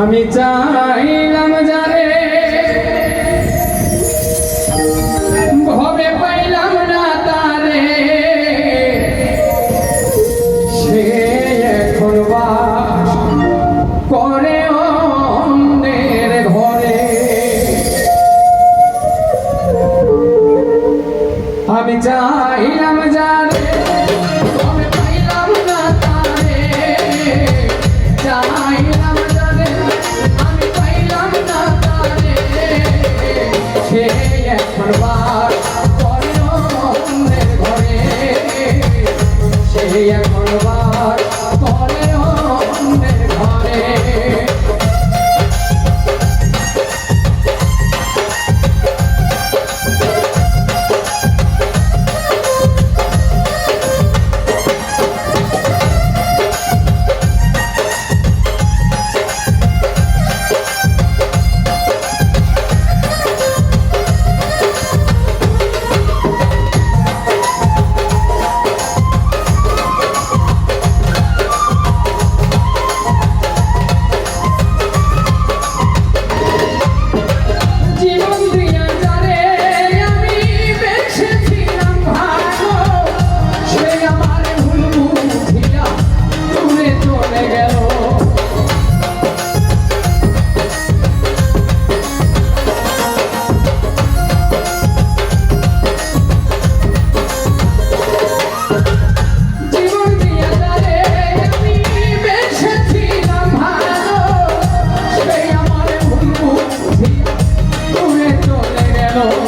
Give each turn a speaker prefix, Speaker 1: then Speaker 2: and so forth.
Speaker 1: আমি চাইলাম যারে, ভবে পাইলাম না তারে। সে এখন করে অন্যের ঘরে। আমি চাইলাম যারে 너.